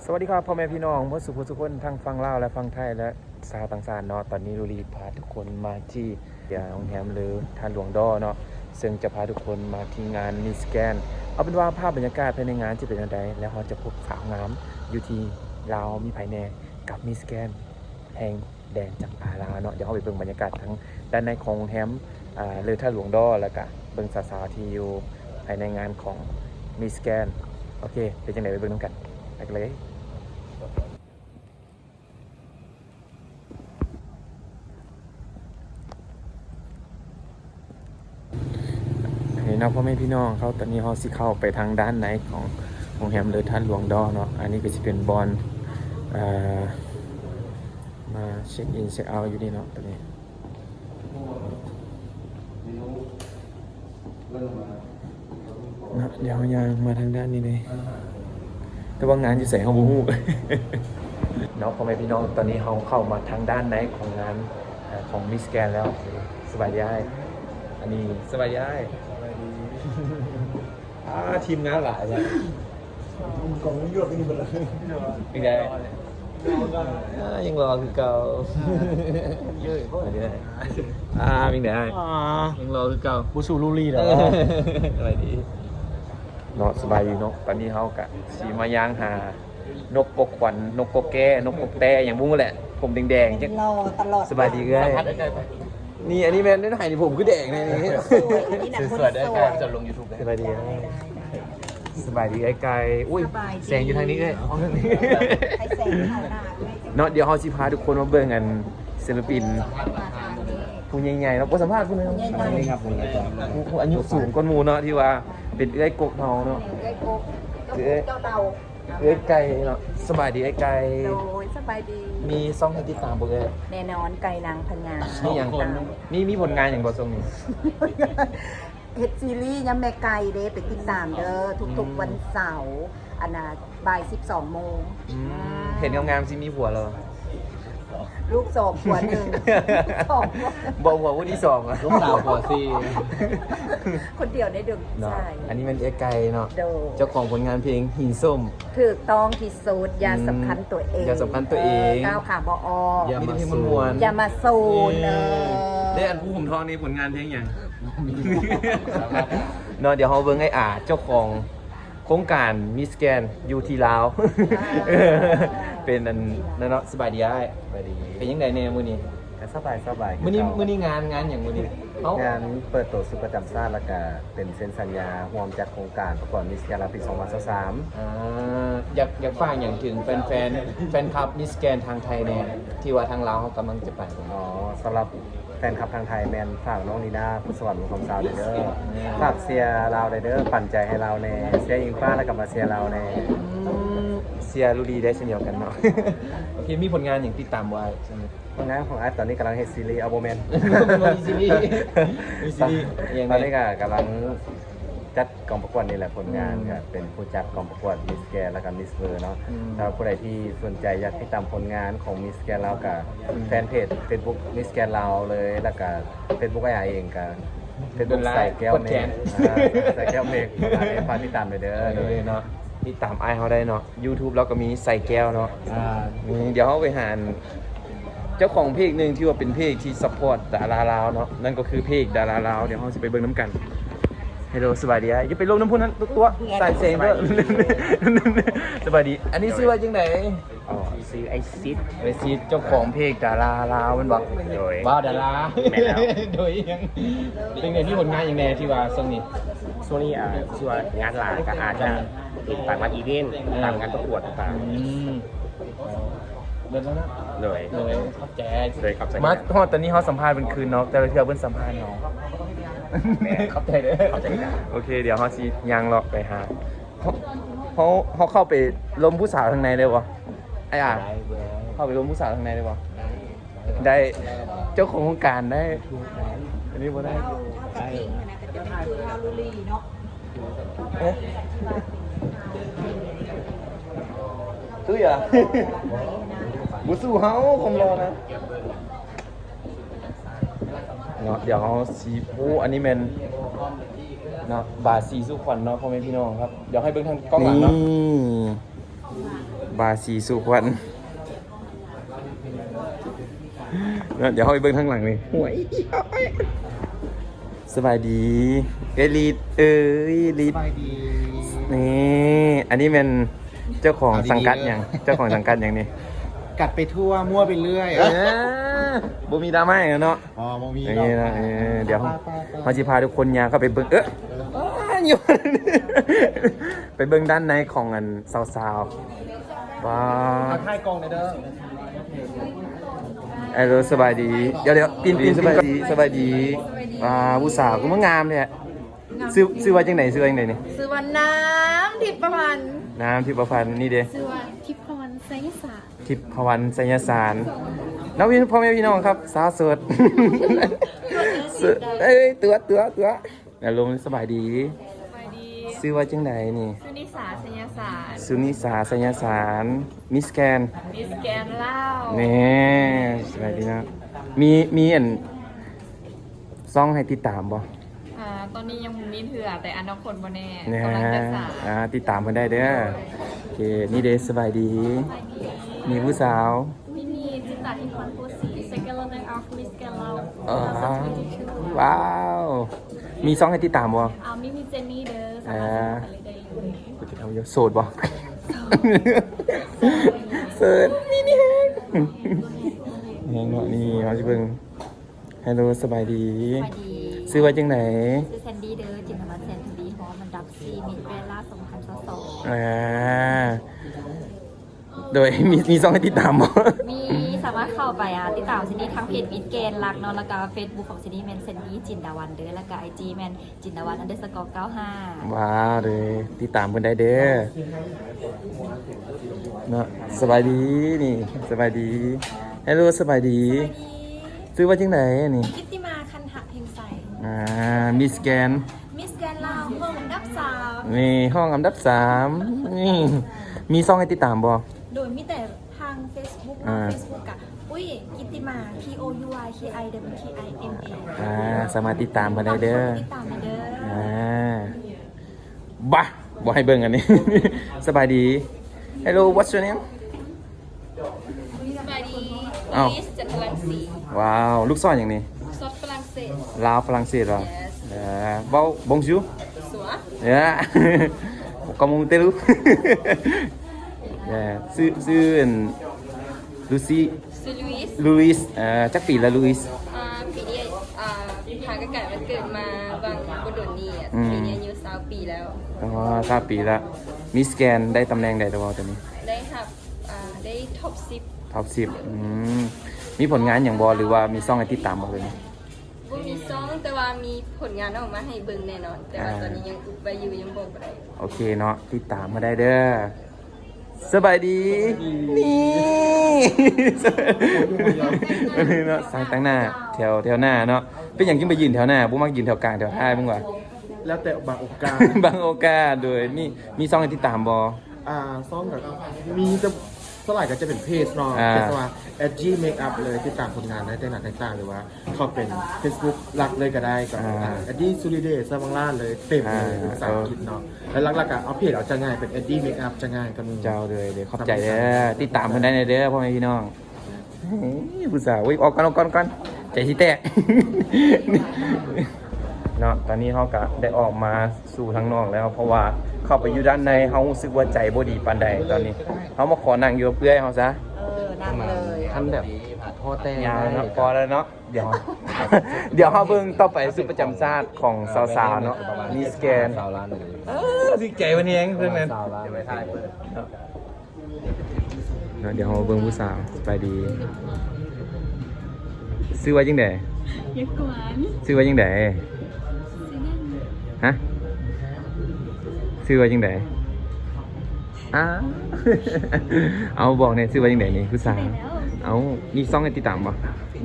สวัสดีครับพ่อแม่พี่น้องเมื่อสุขทุกคนทั้งฟังเล่าและฟังไทยและสาวต่างชาติเนาะตอนนี้ลูรีพาทุกคนมาที่โรงแรมหรือทานหลวงดอเนาะซึ่งจะพาทุกคนมาที่งานมีสแกนเอาเป็นว่าภาพบรรยากาศภายในงานจะเป็นอยังไงแล้วเราจะพบสาวงามอยู่ที่ลาวมีภายในกับมีสแกนแห่งแดนจังปาลาวเนาะเดี๋ยวเราไปเบิ่งบรรยากาศทั้งด้านในของโรงแรมหรือท่านหลวงดอแล้วก็เบิ่งสาวๆที่อยู่ภายในงานของมีสแกนโอเคเป็นยังไงไปเบิ่งน้ำกันไปกัน เลยนี่เนะพ่อแม่พี่น้องเขาตอนนี้เขาสิเข้าไปทางด้านไหนของโรงแรมเลยท่านหลวงดอเนาะอันนี้ก็จะเป็นบอลมาเช็คอินเช็คเอาท์อยู่นี่เนาะตอนนี้เนาะเดี๋ยวยางมาทางด้านนี้เลย แต่ว่างานอยู่ใส่ห้องบูฮูเนาะพ่อแม่พี่น้องตอนนี้เขาเข้ามาทางด้านไหนของงานเอ่อของมิสแกนแล้วสบายดีอ้ายอันนี้สบายดีอ้ายอ่าทีมงานหลายเลยกล่องยวกนี่หมดเลยเป็นไงอ่ายังรอคือเก่าอันนี้ได้อ่าเป็นไงยังรอคือเก่าบูสูลูรีเหรออะไรดี เนาะสบายดีเนาะตอนนี้เขากะสีมาย่างหานกกกขวัญนกกกแก้นกกกแต่อย่างบุ้งแหละ ผมแดงๆจังรอตลอดสบายดีเลยนี่อันนี้แมนได้ถ่ายนี่ผมคือแดงในนี้สวยอันนี้หนังคนสวยจะลง YouTube สบายดีนะสบายดีไอ้ไก่อุ้ยสบายดีแสงอยู่ทางนี้เลยห้องทางนี้ให้แสงเข้าหน้าด้วยเนาะเดี๋ยวเขาสิพาทุกคนมาเบิ่งกันศิลปินมาทางนี้ ผู้ใหญ่ๆเนาะบ่สัมภาษณ์ผู้นึงใหญ่ๆนี่ครับผมเลยครับผู้อายุสูงกว่าหมู่เนาะที่ว่าเป็นเอื้อยกกเฮาเนาะเอ้ยโกกเจ้าเตาเอื้อยไก่เนาะสบายดีไอ้ไก่โดยสบายดี มีซ่องให้ติดตามบ่เอ้ยแน่นอนไก่นางพันงามีหยังมีมีผลงานหยังบ่ช่วงนี้ เฮ็ดซีรีส์ยำแม่ไก่เด้ไปติดตามเด้อทุกๆวันเสาร์อันน่ะบ่าย 12 โมงอืมเห็นงามๆสิมีผัวเหรอ ลูกสองหัวหนึ่งสองหัวบ่ผัวผู้ที่สองอะลูกสาวหัวซีคนเดียวในดึงเนาะใช่อันนี้มันเอื้อยไก่เนาะ โดเจ้าของผลงานเพลงหินส้ม ถูกต้องที่สุดอย่าสำคัญตัวเองอย่าสำคัญตัวเอง ก้าวขาบออกมีแต่เพลงมวนๆอย่ามาสูนเออได้อันผู้ผมทองนี่ผลงานเพลงอย่างเนาะเดี๋ยวเขาเบิ่งไอ้อาเจ้าของโครงการมิสแกนอยู่ที่ลาว เป็นอันนั่นเนาะสบายดีอ้ายไปดีเป็นยังไงเนี่ยมื้อนี้สบายสบายมื้อนี้มื้อนี้งานงานอย่างมื้อนี้เอ้า งานเปิดตัวสุประจำชาติแล้วก็เป็นเซ็นสัญญาร่วมจัดโครงการประกอบมิสแกนปี 2023 อ่าอยากอยากฝากอย่างถึงแฟนแฟนๆแฟนคลับมิสแกนทางไทยเนี่ยที่ว่าทางลาวเขากำลังจะไปอ๋อสำหรับแฟนคลับทางไทยแมนฝากน้องนีน่าพุทธสวัสดิ์ลุงคำสาวเด้อฝากเชียร์เราเด้อปั่นใจให้เราในเชียร์อิงฟ้าแล้วก็มาเชียร์เราในอืม เสียรูดีได้เช่นเดียวกันเนาะ โอเค มีผลงานอย่างติดตามไว้ใช่ไหมผลงานของอาร์ตตอนนี้กำลังเฮ็ดซีรีส์อัลโบแมนมีซีรีส์มีซีรีส์ยังไงตอนนี้ก็กำลังจัดกองประกวดนี่แหละผลงานก็เป็นผู้จัดกองประกวดมิสแกแล้วก็มิสเวอร์เนาะถ้าผู้ใดที่สนใจอยากติดตามผลงานของมิสแกนเรากับแฟนเพจ Facebook มิสแกเราเลย แล้วก็ Facebook ไอ้เองก็เฟซบุ๊กใส่แก้วเมฆใส่แก้วเมฆฝากติดตามไปเด้อเอโดอยเนาะ ติดตามไอเขาได้เนาะ YouTube เราก็มีใส่แก้วเนาะอ่าอืมเดี๋ยวเขาไปหาเจ้าของเพลงหนึ่งที่ว่าเป็นเพลงที่ซัพพอร์ตดาราลาวเนาะนั่นก็คือเพลงดาราลาวเดี๋ยวเขาจะไปเบิ่งน้ำกันฮัลโหลสบายดีอะอย่าไปลงน้ำพุนั้นตัวตัวใส่เสียงด้วยสบายดี อันนี้ชื่อว่าจังไหน อ๋อซื้อไอซิดไอซีเจ้าของเพลงดาราลาวมันบอกโดยว้าวดาราแม่นแล้ว โดยยังเป็นไงที่ผลงานอย่างไรที่ว่าทรงนี้ ช่วงนี้อ่าช่วงงานหลายก็อาจจะ ติดตามงานอีเวนต์ตามงานประกวดต่างอืมเดินแล้วนะๆเลยเลยเข้าใจเลยครับมาฮอดตอนนี้เขาสัมภาษณ์เป็นคืนเนาะแต่ละเทื่อเพิ่นสัมภาษณ์น้องแม่เข้าใจเด้อเข้าใจได้โอเค เดี๋ยวเขาสิย่างเลาะไปหาเขาเขาเขาเข้าไปล้มผู้สาวทางในได้บ่ไอ้อะเข้าไปล้มผู้สาวทางในได้บ่ได้เจ้าของโครงการได้ อันนี้บ่ได้ได้จริงนะก็จะเป็นคือฮาลูลีเนาะ เอ๊ะ ตุ้ยอะบุสู้เฮาคงรอนะเนาะเดี๋ยวเขาสีโอ้อันนี้แมนเนาะบาทสีสุขวัญเนาะพ่อแม่พี่น้องครับเดี๋ยวให้เบิ่งทางกล้องหลังเนาะบบาสีสุขวัญเดี๋ยวเขาไปเบิ่งข้างหลังนี่หวยสบายดีเอลีดเอ้ยลีดสบายดีนี่อันนี้เป็น เจ้าของเอาดีๆสังกัดเด้ออย่างเจ้าของสังกัดอย่างนี้กัดไปทั่วมั่วไปเรื่อยเออบ่มีดราม่าอย่างนั้นเนาะอ๋อมมีอย่างนี้นะเออเดี๋ยวไปมาจิพาทุกคนยางเข้าไปเบิ่งเอออ้าอยู่ไปเบิ่งด้านในของอันสาวๆว้าๆวทักทายกองหน่อยเด้อเออสบายดี เดี๋ยวเดี๋ยวปีนปีนสบายดีสบายดีอ่าผู้สาวกูมันงามเนี่ยซื้อซื้อว่าจังไหนซื้อว่าจังไหนนี่ซื้อวันน้ำทิพย์ประพันธ์ น้ำทิพย์ประพันธ์นี่เด้ซื้อวันทิพย์ประพันธ์ไสยศาสตร์ทิพย์พวันสัญญาสารน้องพี่พ่อแม่พี่น้องครับ สาวโสดสดเอ้ยตัวตัวตัวอารมณ์สบายดีสบายดีซื้อว่าจังไหนนี่ซื้อนิสาไสยศาสตร์สุนิสาสัญญาสารมิสแกนมิสแกนเล่านี่สบายดีนะมีมีอันซ่องให้ติดตามบ่อ่าตอนนี้ยัง มีเถื่อแต่อันนคนบ่แน่เนี่ยกำลังจะสาอ่าติดตามกันได้เด้อโอเคนี่เดสบายดีสบายดี มีผู้สาว มินีจิตตาทิพย์พันธ์โพสีเซกเลนออฟมิสแกนเล่าเออเราสักทีชื่อว้าว มีซ่องให้ติดตามบ่ อ่ามิมีเจนนี่เด้อสามารถเข้าไปได้เลยกูจะทำเยอะโสดบ่โสดนี่นี่แฮงแฮงเนาะนี่เขาจะเบิ่งฮัลโหลสบายดี สวัสดี ซื้อไว้จังไหนชื่อแซนดี้เด้อจินตวัฒน์แซนทวีฮอมันดับซีมิดเวล่า2022 อ่าโดยมีมีซ่องให้ติดตามบ่ มีสามารถเข้าไปอะติดตามซินดี้ทั้งเพจมิดเกนรักเนาะแล้วก็เฟซบุ๊กของซินดี้แมนแซนดี้จินดาวันเด้อแล้วก็ไอจีแมนจินดาวันอันเดอร์สกอร์95ว้าวเลยติดตามเพิ่นได้เด้อเนาะสบายดีนี่สบายดีฮัลโหลสบายดี ซื้อไว้จังไหนนี่ กิตติมาคันหะเพ็งใส อ่า มีสแกน นี่ห้องอันดับสามนี่มีซ่องให้ติดตามบ่โดยมีแต่ทาง Facebook อ่าเนาะ Facebook อะอุ้ยกิตติมา P O U I K I W T I M A อ่าสามารถติดตามกันได้เด้อติดตามมาเด้ออ่าบ้าบ่ให้เบิ่งอันนี้ สบายดี Hello what's your name สบายดีอ้าว ลิสจันทรังสีว้าว ลูกซ่อนอย่างนี้ซอสฝรั่งเศสลาวฝรั่งเศสเหรอ Yes เออเบ้าบงชูสัว เนี่ย como un telu เนี่ยซื้อซื้อลูซี่ซูลุยส์ลุยส์เอ่อจักปีละลุยส์อ่าปีนี้อ่าทางกไก่มันเกิดมาบางบนโดนนี่อะอืมปีนี้อายุสาวปีแล้วอ๋อทราบปีละมิสแกนได้ตำแหน่งใดตัวตัวนี้ ได้ครับอ่าได้ท็อปซิปท็อปสิบมีผลงานอย่างบอหรือว่ามีซ่องให้ติดตามบ่เลย บ่มีซองแต่ว่ามีผลงานออกมาให้เบิ่งแน่นอน แต่ว่าอ่าตอนนี้ยังอุบไว้อยู่ยังบอกบ่ได้โอเคเนาะติดตามมาได้เด้อสบายดี นี่เนาะสายตั้งหน้าแถวแถวหน้าเนาะเป็นอย่างยิ่งไปยืนแถวหน้าบุมักยืนแถวกลางแถวท้ายมึงวะแล้วแต่บางโอกาสบางโอกาสโดยมีมีซ่องให้ติดตามบออ่าซ่องกับมีจะ สลายก็จะเป็นเพจเนาะอ่าเพจว่า edgy makeup เลยติดตามผลงานได้แต่หนักต่างๆหรือว่าเขาเป็น Facebook หลักเลยก็ได้กับ edgy s u l i d a y ซาบังล่าเลยเต็มเลยภาษาอังกฤษเนาะแล้วหลักๆอะเอาเพจเอาจะง่ายเป็น edgy makeup จะง่ายกันเจ้าเลยเดี๋ยวขอบใจเด้อติดตามเพิ่นได้ในเด้อพ่อแม่พี่น้องเฮ้ยผู้สาววิ่งออกก่อนออกก่อนออกก่อนใจสิแตก เนาะตอนนี้เขาก็ได้ออกมาสู่ทางนอกแล้ว เพราะว่า เข้าไปอยู่ด้านในเขารู้สึกว่าใจบ่ดีปานใดตอนนี้เขามาขอนั่งอยู่กับเพื่อนเขาซะเออนั่งเลยท่านแบบพ่อแต่ยาวเนาะพอแล้วเนาะเดี๋ยว เดี๋ยวเขาเบิ่งต่อไปสุดประจำชาติของสาวๆเนาะมีสแกนสาวล้านหนึ่งเออสิใจวันนี้เองเรื่องนั้นสาวล้านไม่ทายเนาะเดี๋ยวเราเบิ่งผู้สาวสบายดีซื้อไว้จังไดยักกวนซื้อไว้จังไดฮะ ซื้อไว้จังไดอ้าเอาบอกเนี่ยซื้อไว้จังไดนี่ผู้สาวเอามีซ่องให้ติดตามบ่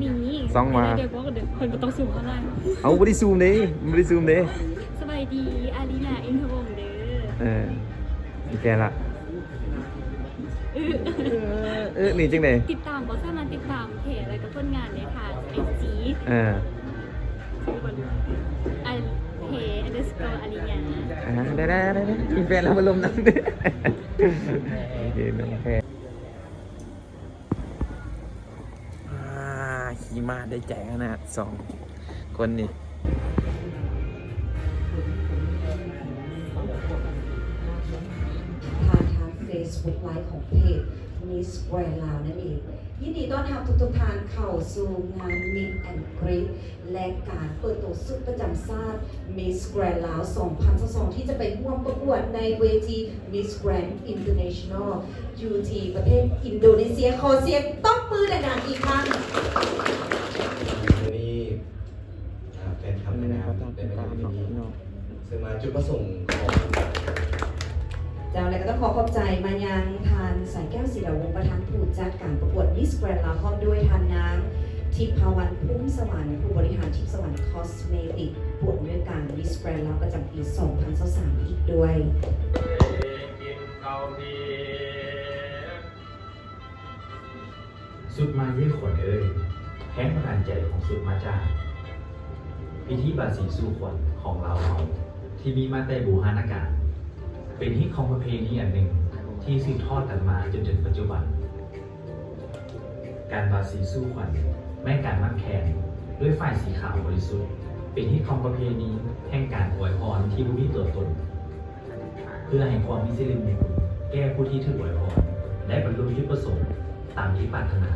มีซ่องมาเดี๋ยวก็เดี๋ยวคนก็ต้องสูงเท่าไหร่เอาบ่ได้ซูมเด้บ่ได้ซูมเด้สบายดีอารีนาอินทวงศ์เด้อเออมีแกละเออเออนี่จังไดติดตามบอสามารถติดตามเพจอะไรกับผลงานในทางไอจีเอออัน เพจ underscore อริยาอ่าได้ได้ได้มีแฟนแล้วมาลมน้ำด้วยโอเคน้องแพรอ่าขี่มาได้แจ๋งนะสองคนนี่ Facebook ไลฟ์ของเพจ Miss Grand ลาวนั่นเอง ยินดีต้อนรับทุกทุกๆท่านเข้าสู่งาน Meet and Greet และการเปิดตัวสุดประจำชาติ Miss Grand ลาว 2022 ที่จะไปร่วมประกวดในเวที Miss Grand International อยู่ที่ประเทศอินโดนีเซียขอเสียงต้อนมือดังๆอีกครั้งวันนี้อ่าแฟนคลับนี่นะนะคครัรับบต้องได้ติดมาตามในวันเนาะนี้พี่น้องซึ่งมาจุดประสงค์ของเจ้าอะไรก็ต้องขอขอบใจมายังทานสายแก้วสีดาวงประธานผู้จัดการประกวด Miss Grand ลาวพร้อมด้วยทานนางทิพาวันพุ่มสวรรค์ผู้บริหารทิพสวรรค์คอสเมติกผู้อำนวยการ Miss Grand ลาประจำปี 2023อีกด้วยสุดมายี่ขนเอ้ยแห้งประทานใจของสุดมาจากพิธีบาสีสู่ขวของเราวเราที่มีมาแต่บูฮานากา เป็นฮิตของประเพณีอันหนึ่งที่สืบทอดกันมาจนถึงปัจจุบัน การบาสีสู่ขวัญแม่การมั่นแคนด้วยฝ่ายสีขาวบริสุทธิ์ เป็นฮิตของประเพณีแห่งการอวยพรที่รู้มีตัวตน เพื่อให้ความมิสิริมงคลแก้ผู้ที่ถูกอวยพรได้บรรลุจุดประสงค์ตามที่ปรารถนา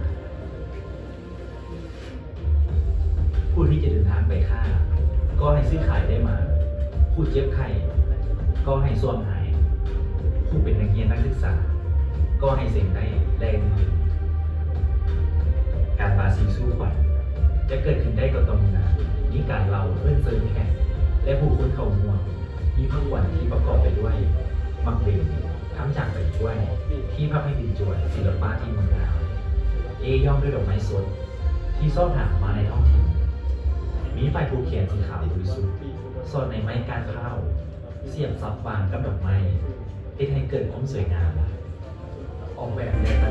ผู้ที่จะเดินทางไปค่า ก็ให้ซื้อขายได้มา ผู้เจ็บไข้ก็ให้ส่วงหาย ผู้เป็นนักเรียนนักศึกษา ก็ให้เสียงได้แรงมือการบาสีสู้ขวัญจะเกิดขึ้นได้ก็ต้องนะมีการเล่าเพื่อนเฟิร์แข่งและผู้คนเขาม่วงมีพักวันที่ประกอบไปด้วยมักเบนทำจากใบกล้วยที่พระให้ดินจวนศิลปะที่เมืองลาวเอย่อมด้วยดอกไม้สดที่ซ่อนหามาในท้องถิ่นมีไฟผูเขียนสีขาวบริสุทธิ์ซ่อนในไม้กานข้าว เสียบซับบางกับดอกไม้ เพื่อให้เกิดความสวยงาม ออกแบบในร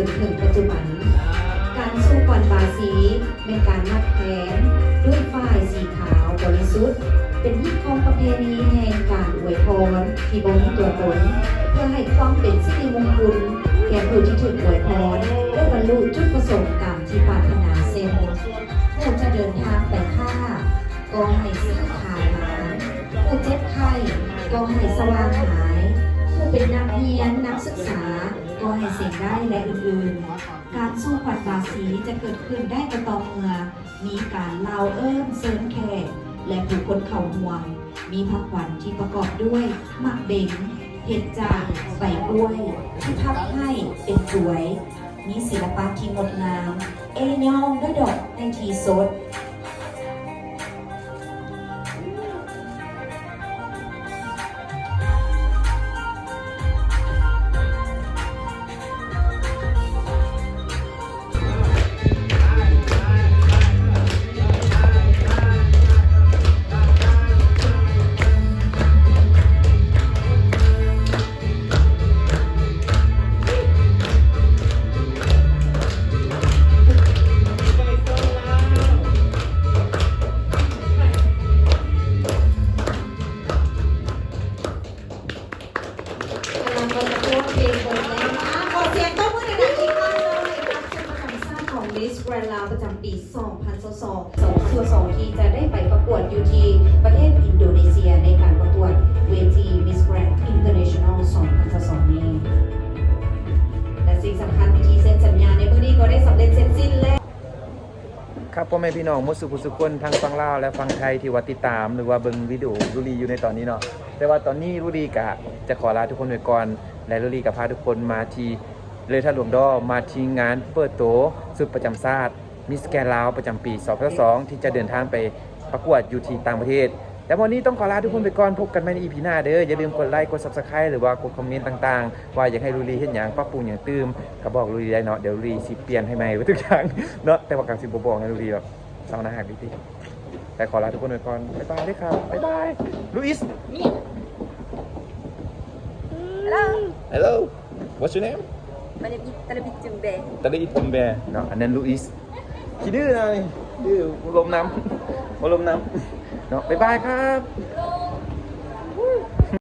จนถึงปัจจุบัน การสู้ขวัญบาสีเป็นการมัดแขนด้วยฝ้ายสีขาวบริสุทธิ์ เป็นฮีตของประเพณีแห่งการอวยพรที่บ่มีตัวตนเพื่อให้ความเป็นสิริมงคลแก่ผู้ที่ถูกอวยพรได้บรรลุจุดประสงค์ตามที่ปรารถนาเซลผู้จะเดินทางไปฆ่าก็ให้ซื้อขายมาผู้เจ็บไข้ก็ให้สว่างหาย ผู้เป็นนักเรียนนักศึกษา ก็ให้เสียงได้และอื่นๆ การสู้ขวัญบาสีจะเกิดขึ้นได้ก็ต่อเมือ มีการเล่าเอิ้มเสริมแขกและผู้คนเข่าห่วง มีพักขวัญที่ประกอบด้วยหมักเบงเห็ดจากใบกล้วยที่พับให้เป็นสวย มีศิลปะที่งดงาม เอยองด้วยดอกในทีสด อยู่ที่ประเทศอินโดนีเซียในการประกวดเวที Miss Grand International 2022นี้และสิ่งสำคัญพิธีเซ็นสัญญาในมื้อนี้ก็ได้สำเร็จเสร็จสิ้นแล้วครับพ่อแม่พี่น้องมุสุกุสุคนทั้งฟังลาวและฟังไทยที่ว่าติดตาม หรือว่าเบิงวิดีโอรุลีอยู่ในตอนนี้เนาะแต่ว่าตอนนี้รุลีกะจะขอลาทุกคนไปก่อน และรุลีกับพาทุกคนมาที่เลยท่าหลวงดอมาที่งานเปิดโตสุดประจำชาติมิสแกนลาวประจำปี 2022ที่จะเดินทางไป ประกวดอยู่ที่ต่างประเทศ แต่วันนี้ต้องขอลาทุกคนไปก่อนพบกันใหม่ในอีพีหน้าเด้ออย่าลืมกดไลค์กด subscribe หรือว่ากดคอมเมนต์ต่างๆ ว่าอยากให้รุลีเห็นอย่างปรับปรุงอย่างตื้มก็บอกรุลีได้เนาะเดี๋ยวรุลีสิเปลี่ยนให้ใหม่ไว้ทุกอย่างเนาะแต่ว่าการสิบบอกให้รุลีแบบเศร้าหน้าหักดิติแต่ขอลาทุกคนไปก่อนบ๊ายบายด้วยครับบ๊ายบายลุอิส Hello Hello What's your name มันจะมีตะลบิจุงเบตะลีอิตุมแบร์เนาะอันนั้นลุอิสขี้ดื้อหน่อย ดื้อลมน้ำลมน้ำเนาะบ๊ายบายครับ